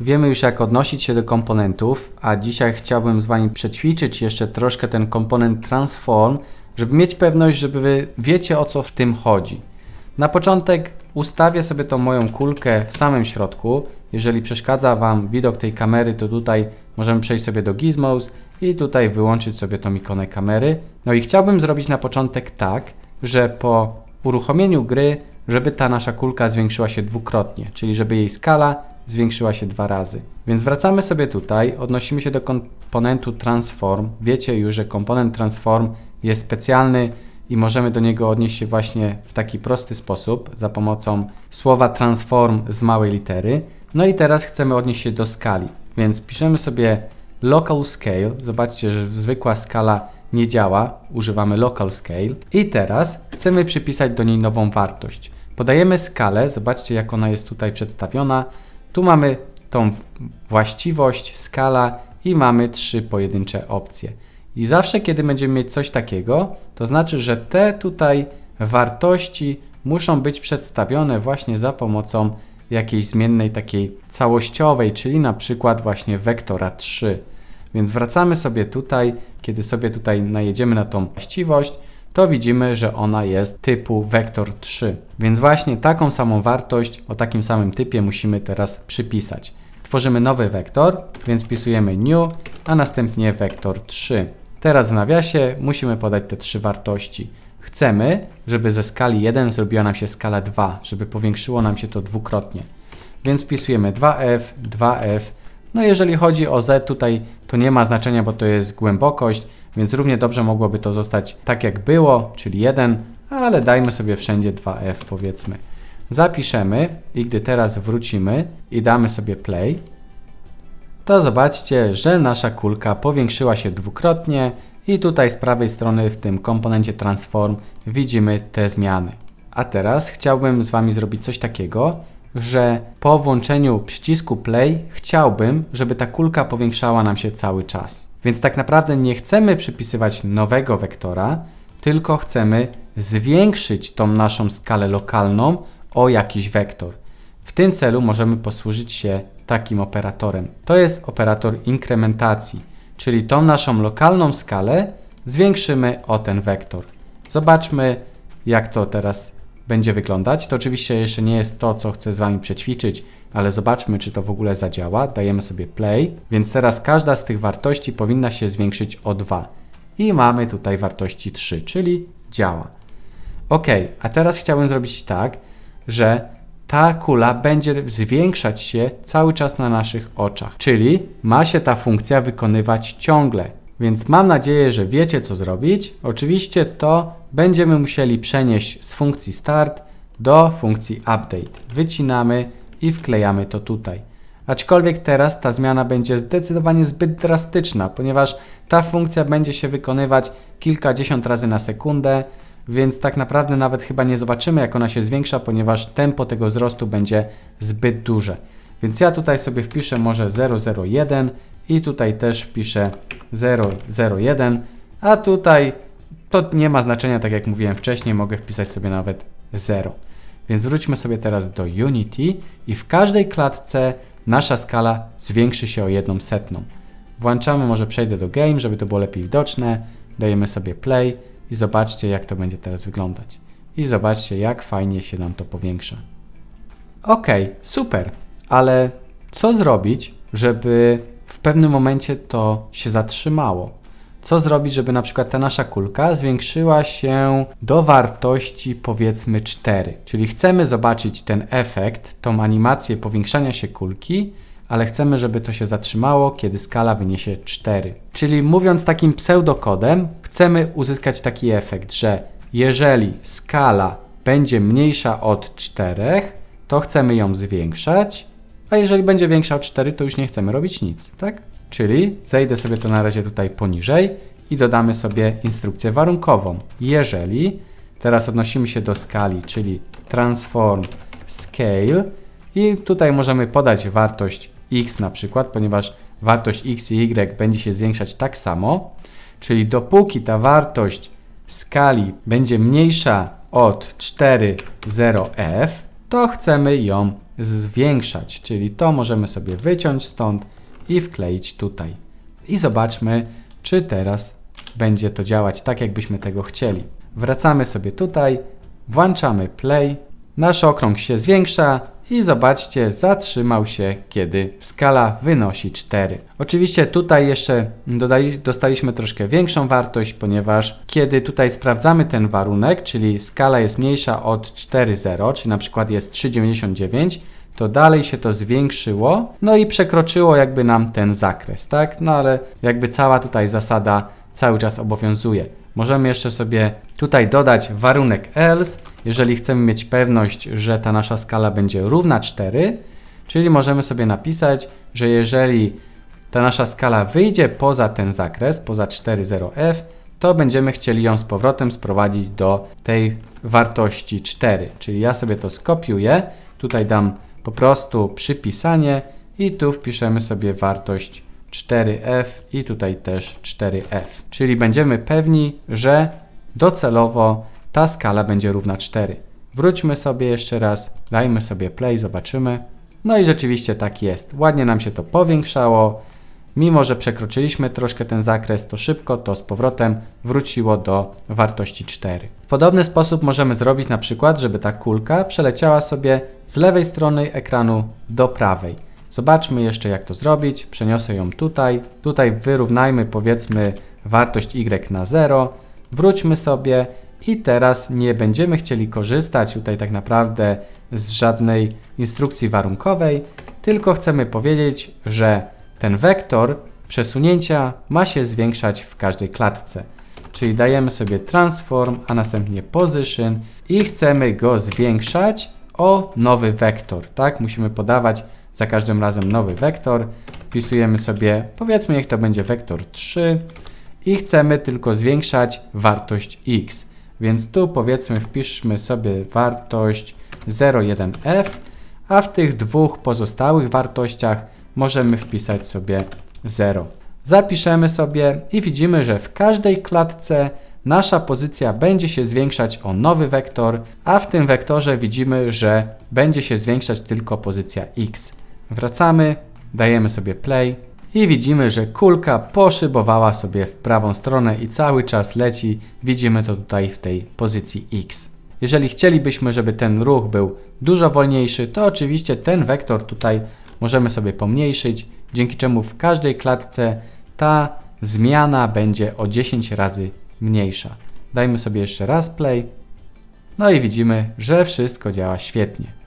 Wiemy już jak odnosić się do komponentów, a dzisiaj chciałbym z Wami przećwiczyć jeszcze troszkę ten komponent transform, żeby mieć pewność, że Wy wiecie o co w tym chodzi. Na początek ustawię sobie tą moją kulkę w samym środku. Jeżeli przeszkadza Wam widok tej kamery, to tutaj możemy przejść sobie do Gizmos i tutaj wyłączyć sobie tą ikonę kamery. No i chciałbym zrobić na początek tak, że po uruchomieniu gry, żeby ta nasza kulka zwiększyła się dwukrotnie, czyli żeby jej skala zwiększyła się dwa razy. Więc wracamy sobie tutaj, odnosimy się do komponentu transform. Wiecie już, że komponent transform jest specjalny i możemy do niego odnieść się właśnie w taki prosty sposób za pomocą słowa transform z małej litery. No i teraz chcemy odnieść się do skali, więc piszemy sobie local scale. Zobaczcie, że zwykła skala nie działa, używamy local scale. I teraz chcemy przypisać do niej nową wartość. Podajemy skalę, zobaczcie jak ona jest tutaj przedstawiona. Tu mamy tą właściwość, skala i mamy trzy pojedyncze opcje. I zawsze, kiedy będziemy mieć coś takiego, to znaczy, że te tutaj wartości muszą być przedstawione właśnie za pomocą jakiejś zmiennej takiej całościowej, czyli na przykład właśnie wektora 3. Więc wracamy sobie tutaj, kiedy sobie tutaj najedziemy na tą właściwość, to widzimy, że ona jest typu wektor 3. Więc właśnie taką samą wartość o takim samym typie musimy teraz przypisać. Tworzymy nowy wektor, więc wpisujemy new, a następnie wektor 3. Teraz w nawiasie musimy podać te trzy wartości. Chcemy, żeby ze skali 1 zrobiła nam się skala 2, żeby powiększyło nam się to dwukrotnie. Więc wpisujemy 2f, 2f. No jeżeli chodzi o z tutaj, to nie ma znaczenia, bo to jest głębokość, więc równie dobrze mogłoby to zostać tak jak było, czyli 1, ale dajmy sobie wszędzie 2f powiedzmy. Zapiszemy i gdy teraz wrócimy i damy sobie play, to zobaczcie, że nasza kulka powiększyła się dwukrotnie i tutaj z prawej strony w tym komponencie transform widzimy te zmiany. A teraz chciałbym z Wami zrobić coś takiego, że po włączeniu przycisku play chciałbym, żeby ta kulka powiększała nam się cały czas. Więc tak naprawdę nie chcemy przypisywać nowego wektora, tylko chcemy zwiększyć tą naszą skalę lokalną o jakiś wektor. W tym celu możemy posłużyć się takim operatorem. To jest operator inkrementacji, czyli tą naszą lokalną skalę zwiększymy o ten wektor. Zobaczmy, jak to teraz będzie wyglądać. To oczywiście jeszcze nie jest to, co chcę z Wami przećwiczyć, ale zobaczmy, czy to w ogóle zadziała. Dajemy sobie play, więc teraz każda z tych wartości powinna się zwiększyć o 2. I mamy tutaj wartości 3, czyli działa. Ok, a teraz chciałbym zrobić tak, że ta kula będzie zwiększać się cały czas na naszych oczach, czyli ma się ta funkcja wykonywać ciągle. Więc mam nadzieję, że wiecie co zrobić. Oczywiście to będziemy musieli przenieść z funkcji start do funkcji update. Wycinamy i wklejamy to tutaj. Aczkolwiek teraz ta zmiana będzie zdecydowanie zbyt drastyczna, ponieważ ta funkcja będzie się wykonywać kilkadziesiąt razy na sekundę, więc tak naprawdę nawet chyba nie zobaczymy, jak ona się zwiększa, ponieważ tempo tego wzrostu będzie zbyt duże. Więc ja tutaj sobie wpiszę może 001 i tutaj też wpiszę 001, a tutaj to nie ma znaczenia, tak jak mówiłem wcześniej, mogę wpisać sobie nawet 0. Więc wróćmy sobie teraz do Unity i w każdej klatce nasza skala zwiększy się o jedną setną. Włączamy, może przejdę do Game, żeby to było lepiej widoczne, dajemy sobie Play i zobaczcie, jak to będzie teraz wyglądać. I zobaczcie, jak fajnie się nam to powiększa. Ok, super, ale co zrobić, żeby w pewnym momencie to się zatrzymało? Co zrobić, żeby na przykład ta nasza kulka zwiększyła się do wartości powiedzmy 4? Czyli chcemy zobaczyć ten efekt, tą animację powiększania się kulki, ale chcemy, żeby to się zatrzymało, kiedy skala wyniesie 4. Czyli mówiąc takim pseudokodem, chcemy uzyskać taki efekt, że jeżeli skala będzie mniejsza od 4, to chcemy ją zwiększać, a jeżeli będzie większa od 4, to już nie chcemy robić nic, tak? Czyli zejdę sobie to na razie tutaj poniżej i dodamy sobie instrukcję warunkową. Jeżeli, teraz odnosimy się do skali, czyli transform scale i tutaj możemy podać wartość x na przykład, ponieważ wartość x i y będzie się zwiększać tak samo, czyli dopóki ta wartość skali będzie mniejsza od 4,0f, to chcemy ją zwiększać, czyli to możemy sobie wyciąć stąd i wkleić tutaj. I zobaczmy, czy teraz będzie to działać tak, jakbyśmy tego chcieli. Wracamy sobie tutaj, włączamy play, nasz okrąg się zwiększa i zobaczcie, zatrzymał się, kiedy skala wynosi 4. Oczywiście tutaj jeszcze dodali, dostaliśmy troszkę większą wartość, ponieważ kiedy tutaj sprawdzamy ten warunek, czyli skala jest mniejsza od 4,0, czyli na przykład jest 3,99, to dalej się to zwiększyło, no i przekroczyło jakby nam ten zakres, tak? No ale jakby cała tutaj zasada cały czas obowiązuje. Możemy jeszcze sobie tutaj dodać warunek else, jeżeli chcemy mieć pewność, że ta nasza skala będzie równa 4, czyli możemy sobie napisać, że jeżeli ta nasza skala wyjdzie poza ten zakres, poza 4,0f, to będziemy chcieli ją z powrotem sprowadzić do tej wartości 4. Czyli ja sobie to skopiuję, tutaj dam po prostu przypisanie i tu wpiszemy sobie wartość 4f i tutaj też 4f. Czyli będziemy pewni, że docelowo ta skala będzie równa 4. Wróćmy sobie jeszcze raz, dajmy sobie play, zobaczymy. No i rzeczywiście tak jest. Ładnie nam się to powiększało. Mimo, że przekroczyliśmy troszkę ten zakres, to szybko to z powrotem wróciło do wartości 4. W podobny sposób możemy zrobić na przykład, żeby ta kulka przeleciała sobie z lewej strony ekranu do prawej. Zobaczmy jeszcze jak to zrobić. Przeniosę ją tutaj. Tutaj wyrównajmy powiedzmy wartość y na 0. Wróćmy sobie i teraz nie będziemy chcieli korzystać tutaj tak naprawdę z żadnej instrukcji warunkowej, tylko chcemy powiedzieć, że ten wektor przesunięcia ma się zwiększać w każdej klatce. Czyli dajemy sobie transform, a następnie position i chcemy go zwiększać o nowy wektor, tak? Musimy podawać za każdym razem nowy wektor. Wpisujemy sobie, powiedzmy, niech to będzie wektor 3 i chcemy tylko zwiększać wartość x. Więc tu powiedzmy wpiszmy sobie wartość 0,1f, a w tych dwóch pozostałych wartościach możemy wpisać sobie 0. Zapiszemy sobie i widzimy, że w każdej klatce nasza pozycja będzie się zwiększać o nowy wektor, a w tym wektorze widzimy, że będzie się zwiększać tylko pozycja x. Wracamy, dajemy sobie play i widzimy, że kulka poszybowała sobie w prawą stronę i cały czas leci. Widzimy to tutaj w tej pozycji x. Jeżeli chcielibyśmy, żeby ten ruch był dużo wolniejszy, to oczywiście ten wektor tutaj możemy sobie pomniejszyć, dzięki czemu w każdej klatce ta zmiana będzie o 10 razy mniejsza. Dajmy sobie jeszcze raz play. No i widzimy, że wszystko działa świetnie.